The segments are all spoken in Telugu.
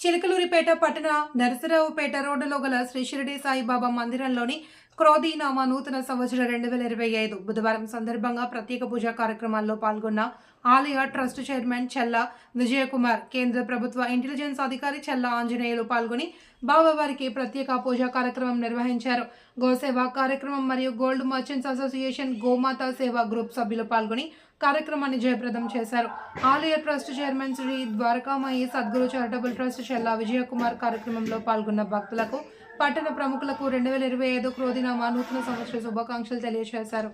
చిలకలూరిపేట పట్టణ నరసరావుపేట రోడ్డులో గల శ్రీ షిరిడి సాయిబాబా మందిరంలోని క్రోధీనామా నూతన సంవత్సరం రెండు వేల ఇరవై ఐదు బుధవారం సందర్భంగా ప్రత్యేక పూజా కార్యక్రమాల్లో పాల్గొన్న ఆలయ ట్రస్ట్ చైర్మన్ చెల్ల విజయకుమార్ కేంద్ర ప్రభుత్వ ఇంటెలిజెన్స్ అధికారి చెల్ల ఆంజనేయులు పాల్గొని బాబావారికి ప్రత్యేక పూజా కార్యక్రమం నిర్వహించారు. గోసేవ కార్యక్రమం మరియు గోల్డ్ మర్చెంట్స్ అసోసియేషన్ గోమాత సేవ గ్రూప్ సభ్యులు పాల్గొని కార్యక్రమాన్ని జయప్రదం చేశారు. ఆలయ trust chairman Shri Dwarakamayya Sadguru charitable trust Chella Vijayakumar కార్యక్రమంలో పాల్గొన్న భక్తులకు పట్టణ ప్రముఖులకు రెండు వేల ఇరవై ఐదు క్రోధినామా నూతన సంవత్సర శుభాకాంక్షలు తెలియజేశారు.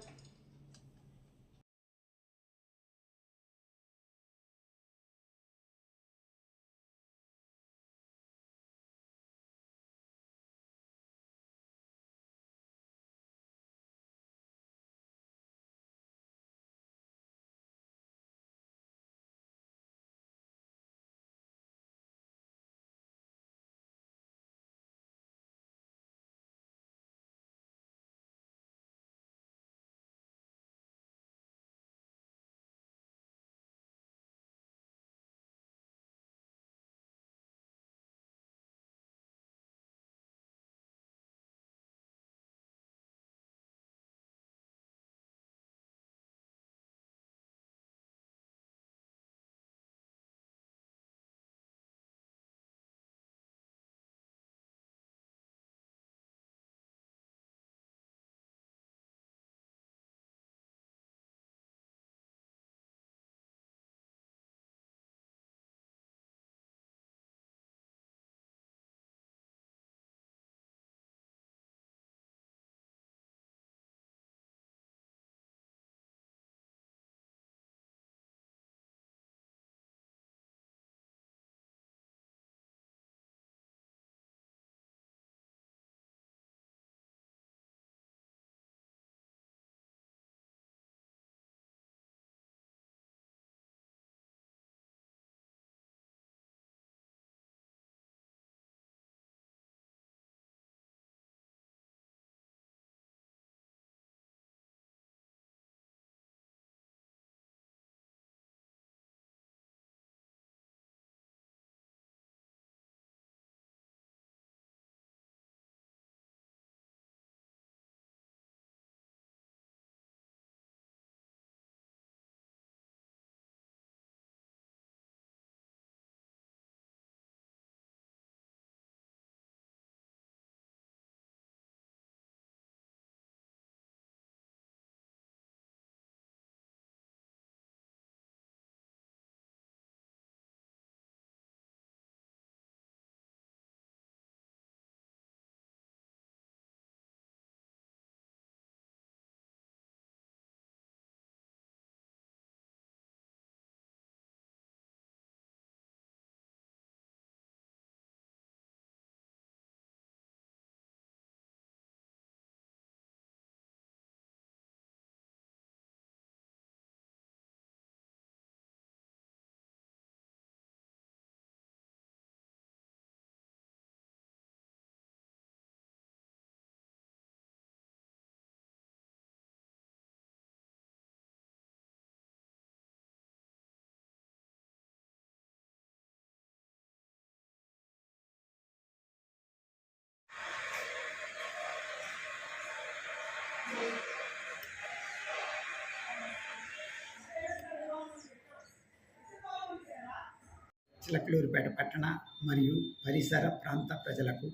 చిలకలూరుపేట పట్టణ మరియు పరిసర ప్రాంత ప్రజలకు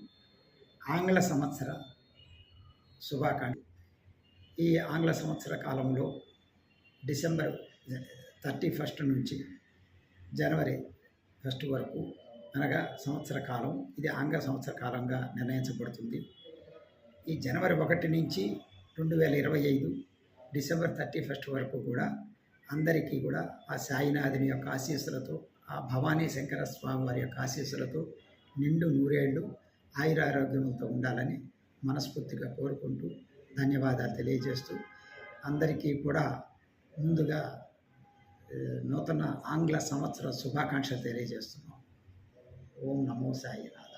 ఆంగ్ల సంవత్సర శుభాకాంక్షలు. ఈ ఆంగ్ల సంవత్సర కాలంలో డిసెంబర్ థర్టీ ఫస్ట్ నుంచి జనవరి ఫస్ట్ వరకు అనగా సంవత్సర కాలం ఇది ఆంగ్ల సంవత్సర కాలంగా నిర్ణయించబడుతుంది. ఈ జనవరి ఒకటి నుంచి రెండు వేల ఇరవై ఐదు డిసెంబర్ థర్టీ ఫస్ట్ వరకు కూడా అందరికీ కూడా ఆ సాయినాథుని యొక్క ఆశీస్సులతో ఆ భవానీ శంకర స్వామి వారి యొక్క ఆశీస్సులతో నిండు నూరేళ్ళు ఆయురారోగ్యములతో ఉండాలని మనస్ఫూర్తిగా కోరుకుంటూ ధన్యవాదాలు తెలియజేస్తూ అందరికీ కూడా ముందుగా నూతన ఆంగ్ల సంవత్సర శుభాకాంక్షలు తెలియజేస్తున్నాం. ఓం నమో సాయినాథ్.